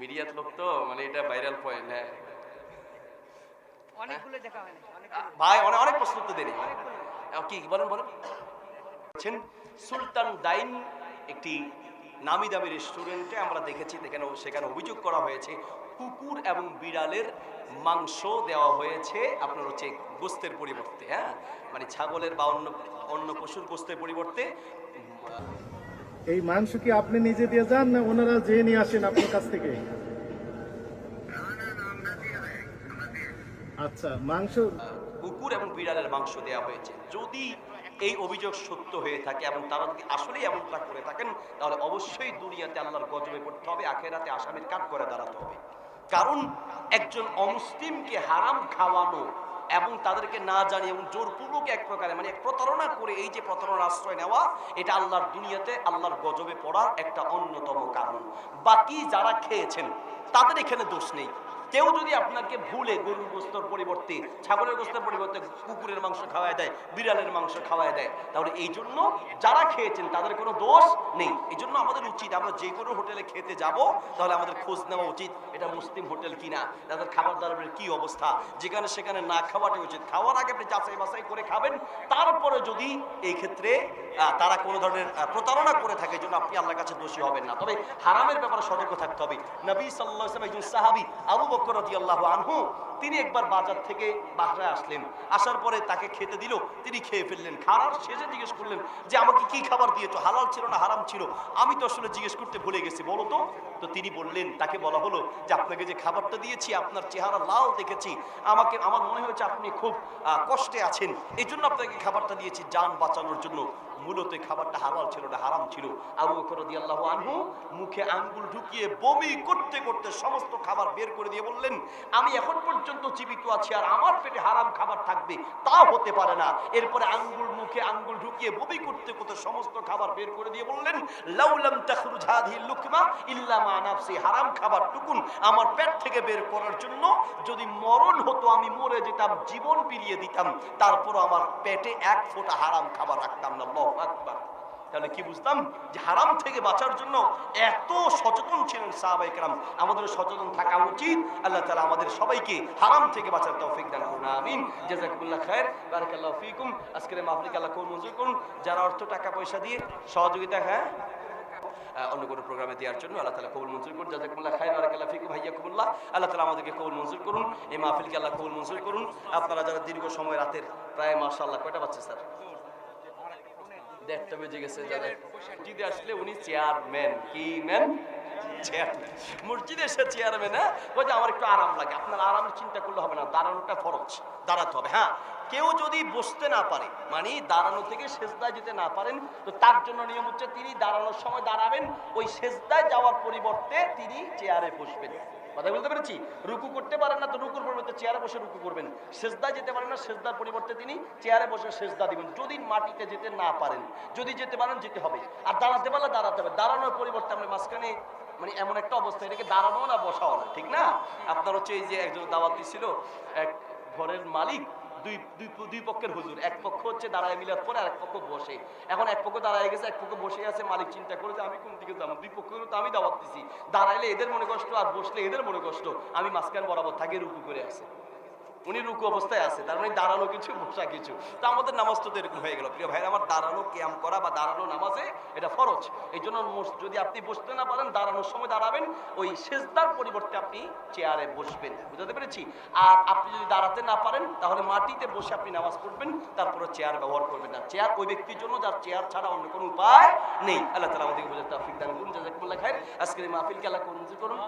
মিডিয়ার লোক তো মানে এটা ভাইরাল পয়েন্ট হ্যাঁ। অনেকগুলো দেখা হয় অনেক ভাই অনেক অনেক প্রশ্ন তো দেরি কি বলেন বলেন। বলছেন সুলতান ডাইন একটি নামি দামি রেস্টুরেন্টে আমরা দেখেছি সেখানে সেখানে অভিযোগ করা হয়েছে কুকুর এবং বিড়ালের মাংস দেওয়া হয়েছে আপনার হচ্ছে গোস্তের পরিবর্তে হ্যাঁ। মানে ছাগলের বা অন্য অন্য পশুর গোস্তের পরিবর্তে। এই মাংস কি আপনি নিজে দিয়ে যান না ওনারা যেয়ে নিয়ে আসেন আপনার কাছ থেকে? আচ্ছা মাংস কুকুর এবং বিড়ালের মাংস দেওয়া হয়েছে। যদি এই অভিযোগ সত্য হয়ে থাকে এবং তারা যদি আসলেই এমনটা করে থাকেন, তাহলে অবশ্যই দুনিয়াতে আল্লাহর গজবে পড়তে হবে, আখেরাতে আসামির কাঠ করে দাঁড়াতে হবে। কারণ একজন অমুসলিমকে হারাম খাওয়ানো এবং তাদেরকে না জানিয়ে এবং জোরপূর্বক এক প্রকারে মানে প্রতারণা করে এই যে প্রতারণার আশ্রয় নেওয়া, এটা আল্লাহর দুনিয়াতে আল্লাহর গজবে পড়ার একটা অন্যতম কারণ। বাকি যারা খেয়েছেন, তাদের এখানে দোষ নেই। কেউ যদি আপনাকে ভুলে গরুর গোস্তর পরিবর্তে, ছাগলের গোস্তের পরিবর্তে কুকুরের মাংস খাওয়ায় দেয়, বিড়ালের মাংস খাওয়ায় দেয়, তাহলে এই জন্য যারা খেয়েছেন তাদের কোনো দোষ নেই। এই জন্য আমাদের উচিত আমরা যে কোনো হোটেলে খেতে যাব, তাহলে আমাদের খোঁজ নেওয়া উচিত, এটা মুসলিম হোটেল কিনা, তাদের খাবার দাবারের কি অবস্থা, যেখানে সেখানে না খাওয়াটাই উচিত। খাওয়ার আগে আপনি যাচাই বাছাই করে খাবেন, তারপরে যদি এই ক্ষেত্রে তারা কোনো ধরনের প্রতারণা করে থাকে জন্য আপনি আল্লাহর কাছে দোষী হবেন না। তবে হারামের ব্যাপারে সতর্ক থাকতে হবে। নবী সাল্লাহ ইসলাম একজন সাহাবি, আবু বকর রাদিয়াল্লাহু আনহু, তিনি একবার বাজার থেকে বাহরায় আসলেন। আসার পরে তাকে খেতে দিল, তিনি খেয়ে ফেললেন। খাওয়ার শেষে জিজ্ঞেস করলেন যে, আমাকে কি খাবার দিয়েছ? হালাল ছিল না হারাম ছিল? আমি তো আসলে জিজ্ঞেস করতে ভুলে গেছি, বলো তো। তো তিনি বললেন, তাকে বলা হলো যে, আপনাকে যে খাবারটা দিয়েছি, আপনার চেহারা লাল দেখেছি। আমাকে, আমার মনে হয়েছে আপনি খুব কষ্টে আছেন। এই জন্য আপনাকে খাবারটা দিয়েছি, যান বাঁচানোর জন্য। মূলত খাবারটা হালাল ছিল না, হারাম ছিল। আবু বকর রাদিয়াল্লাহু আনহু মুখে আঙ্গুল ঢুকিয়ে বমি করতে করতে সমস্ত খাবার বের করে দিয়ে বললেন, আমি এখন পর্যন্ত জীবিত আছি আর আমার পেটে হারাম খাবার থাকবে, তা হতে পারে না। এরপরে আঙ্গুল মুখে আঙ্গুল ঢুকিয়ে বমি করতে করতে সমস্ত খাবার বের করে দিয়ে বললেন লাউলাম তাখরুজ হাদিহি লুকমা ইল্লা মা নাফসি। হারাম খাবার টুকুন আমার পেট থেকে বের করার জন্য যদি মরণ হতো, আমি মরে যেতাম, জীবন ফিরিয়ে দিতাম। তারপর আমার পেটে এক ফোঁটা হারাম খাবার রাখতাম না। আকবার। তাহলে কি বুঝতাম? যে হারাম থেকে বাঁচার জন্য এত সচেতন ছিলেন আমাদের সচেতন থাকা উচিত। আল্লাহ তালা আমাদের সবাইকে হারাম থেকে বাঁচার তৌফিক দান করুন, আমিন। জাজাকুল্লাহ খায়ের বারাকাল্লাহ ফিকুম। আজকের মঞ্জুর করুন। যারা অর্থ টাকা পয়সা দিয়ে সহযোগিতা হ্যাঁ? অন্য কোনো প্রোগ্রামে দেওয়ার জন্য আল্লাহ তালা কবুল মঞ্জুর করুন। জাজাকুল্লাহ খাই বারাকাল্লাহ ফিকুম ভাইয়া কুমুল্লাহ আল্লাহ তালা আমাদেরকে কবুল মঞ্জুর করুন। এই মাহফিলকে আল্লাহ কবুল মঞ্জুর করুন। আপনারা যারা দীর্ঘ সময় রাতের প্রায় মাসা আল্লাহ কয়টা বাচ্চা স্যার? দেড়টা বেজে গেছে যাদের। মসজিদে আসলে উনি চেয়ারম্যান। কি ম্যান মসজিদে এসে চেয়ারম্যান হ্যাঁ? ওই যে আমার একটু আরাম লাগে। আপনার আরামের চিন্তা করলে হবে না। দাঁড়ানোটা ফরজ। দাঁড়াতে হবে হ্যাঁ? কেউ যদি বসতে না পারে মানে দাঁড়ানো থেকে সেজদায় যেতে না পারেন তো তার জন্য নিয়ম হচ্ছে তিনি দাঁড়ানোর সময় দাঁড়াবেন। ওই সেজদায় যাওয়ার পরিবর্তে তিনি চেয়ারে বসবেন। কথা বলতে পেরেছি? রুকু করতে পারেন না তো রুকুর পরিবর্তে চেয়ারে বসে রুকু করবেন। সেজদা যেতে পারেন না, সেজদার পরিবর্তে তিনি চেয়ারে বসে সেজদা দিবেন। যদি মাটিতে যেতে না পারেন, যদি যেতে পারেন, যেতে হবে। আর দাঁড়াতে পারলে দাঁড়াতে হবে। দাঁড়ানোর পরিবর্তে আমরা মাঝখানে মানে এমন একটা অবস্থা, এটাকে দাঁড়ানো না, বসাও না, ঠিক না? আপনার হচ্ছে এই যে একজন দাওয়াত দিছিল, এক ঘরের মালিক দুই দুই পক্ষের হুজুর। এক পক্ষ হচ্ছে দাঁড়ায় মিলার পরে আর এক পক্ষ বসে। এখন এক পক্ষ দাঁড়ায় গেছে, এক পক্ষ বসে আছে, মালিক চিন্তা করে যে আমি কোন দিকে যাব? দুই পক্ষ তো আমি দাওয়াত দিছি। দাঁড়াইলে এদের মনে কষ্ট আর বসলে এদের মনে কষ্ট। আমি মাঝখানে বরাবর থাকি, রুকু করে আছে। উনি রুকু অবস্থায় আছে, তার মানে দাঁড়ানো কিছু, বসা কিছু। তো আমাদের নামাজ তো এরকম হয়ে গেল। প্রিয় ভাইরা, আমার দাঁড়ানো ক্যাম করা বা দাঁড়ানো নামাজে এটা ফরজ। এই জন্য যদি আপনি বসতে না পারেন, দাঁড়ানোর সময় দাঁড়াবেন, ওই সেজদার পরিবর্তে আপনি চেয়ারে বসবেন। বুঝতে পেরেছি? আর আপনি যদি দাঁড়াতে না পারেন, তাহলে মাটিতে বসে আপনি নামাজ পড়বেন তারপরে চেয়ার ব্যবহার করবেন না। চেয়ার ওই ব্যক্তির জন্য, যার চেয়ার ছাড়া অন্য কোনো উপায় নেই। আল্লাহ তালা আমাদেরকে বোঝাতে তৌফিক দান করুন। জাজাকুমুল্লাহ খায়ের আজকের মাহফিলকে আল্লাহ কবুল করুন।